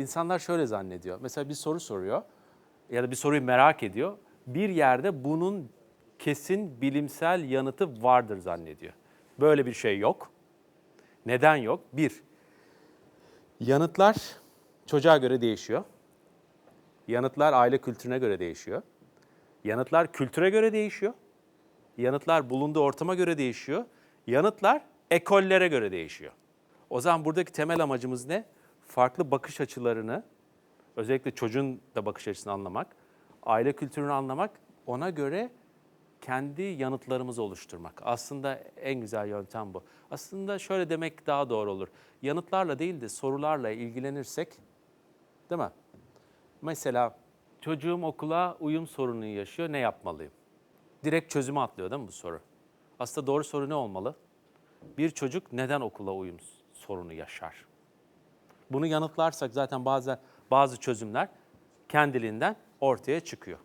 İnsanlar şöyle zannediyor. Mesela bir soru soruyor ya da bir soruyu merak ediyor. Bir yerde bunun kesin bilimsel yanıtı vardır zannediyor. Böyle bir şey yok. Neden yok? Bir, yanıtlar çocuğa göre değişiyor. Yanıtlar aile kültürüne göre değişiyor. Yanıtlar kültüre göre değişiyor. Yanıtlar bulunduğu ortama göre değişiyor. Yanıtlar ekollere göre değişiyor. O zaman buradaki temel amacımız ne? Farklı bakış açılarını, özellikle çocuğun da bakış açısını anlamak, aile kültürünü anlamak, ona göre kendi yanıtlarımızı oluşturmak. Aslında en güzel yöntem bu. Aslında şöyle demek daha doğru olur. Yanıtlarla değil de sorularla ilgilenirsek, değil mi? Mesela çocuğum okula uyum sorunu yaşıyor, ne yapmalıyım? Direkt çözüme atlıyor değil mi bu soru? Aslında doğru soru ne olmalı? Bir çocuk neden okula uyum sorunu yaşar? Bunu yanıtlarsak zaten bazı bazı çözümler kendiliğinden ortaya çıkıyor.